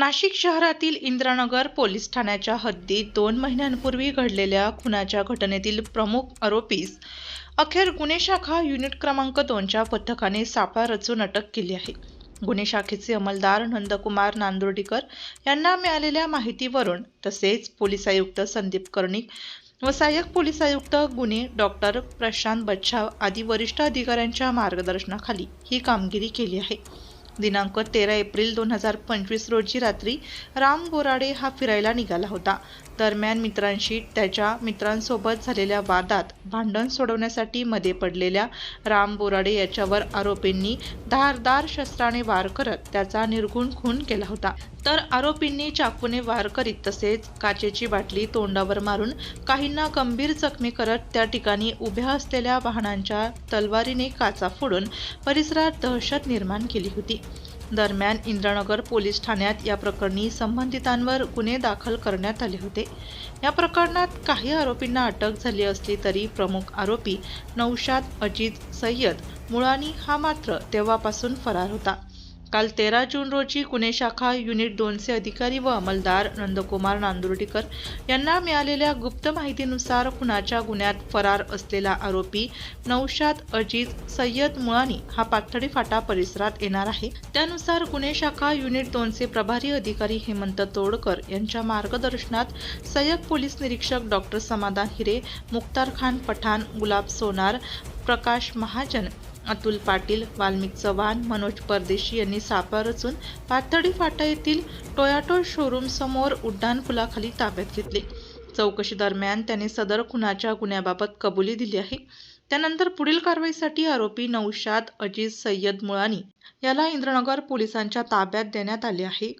नाशिक शहरातील इंद्रानगर पोलीस ठाण्याच्या हद्दीत दोन महिन्यांपूर्वी घडलेल्या खुनाच्या घटनेतील प्रमुख आरोपीस अखेर गुन्हे शाखा युनिट क्रमांक दोनच्या पथकाने सापळा रचून अटक केली आहे. गुन्हे शाखेचे अंमलदार नंदकुमार नांदुर्डीकर यांना मिळालेल्या माहितीवरून तसेच पोलीस आयुक्त संदीप कर्णिक व सहाय्यक पोलीस आयुक्त गुन्हे डॉक्टर प्रशांत बच्छाव आदी वरिष्ठ अधिकाऱ्यांच्या मार्गदर्शनाखाली ही कामगिरी केली आहे. दिनांक तेरा एप्रिल दोन हजार पंचवीस रोजी रात्री राम बोराडे हा फिरायला निघाला होता. दरम्यान मित्रांशी त्याच्या मित्रांसोबत झालेल्या वादात भांडण सोडवण्यासाठी मध्ये पडलेल्या राम बोराडे याच्यावर आरोपींनी धारदार शस्त्राने वार करत त्याचा निर्गुण खून केला होता. तर आरोपींनी चाकूने वार करीत तसेच काचेची बाटली तोंडावर मारून काहींना गंभीर जखमी करत त्या ठिकाणी उभ्या असलेल्या वाहनांच्या तलवारीने काचा फोडून परिसरात दहशत निर्माण केली होती. दरम्यान इंद्रानगर पोलीस ठाण्यात या प्रकरणी संबंधितांवर गुन्हे दाखल करण्यात आले होते. या प्रकरणात काही आरोपींना अटक झाली असली तरी प्रमुख आरोपी नौशाद अजित सय्यद मुळानी हा मात्र तेव्हापासून फरार होता. काल तेरा जून रोजी गुन्हे शाखा युनिट दोनचे अधिकारी व अंमलदार नंदकुमार नांदुर्डीकर यांना मिळालेल्या गुप्त माहितीनुसार खुनाच्या गुन्ह्यात फरार असलेला आरोपी नौशाद अजीज सय्यद मुळानी हा पाथडी फाटा परिसरात येणार आहे. त्यानुसार गुन्हे शाखा युनिट दोनचे प्रभारी अधिकारी हेमंत तोडकर यांच्या मार्गदर्शनात सहाय्यक पोलीस निरीक्षक डॉक्टर समाधान हिरे मुख्तार खान पठाण गुलाब सोनार प्रकाश महाजन अतुल पाटील वाल्मिक चव्हाण मनोज परदेशी यांनी सापा रचून पाथडी फाटा येथील टोयाटो शोरूम समोर उड्डाणपुलाखाली ताब्यात घेतले. चौकशी दरम्यान त्याने सदर खुनाच्या गुन्ह्याबाबत कबुली दिली आहे. त्यानंतर पुढील कारवाईसाठी आरोपी नौशाद अजीज सय्यद मुळानी याला इंद्रनगर पोलिसांच्या ताब्यात देण्यात आले आहे.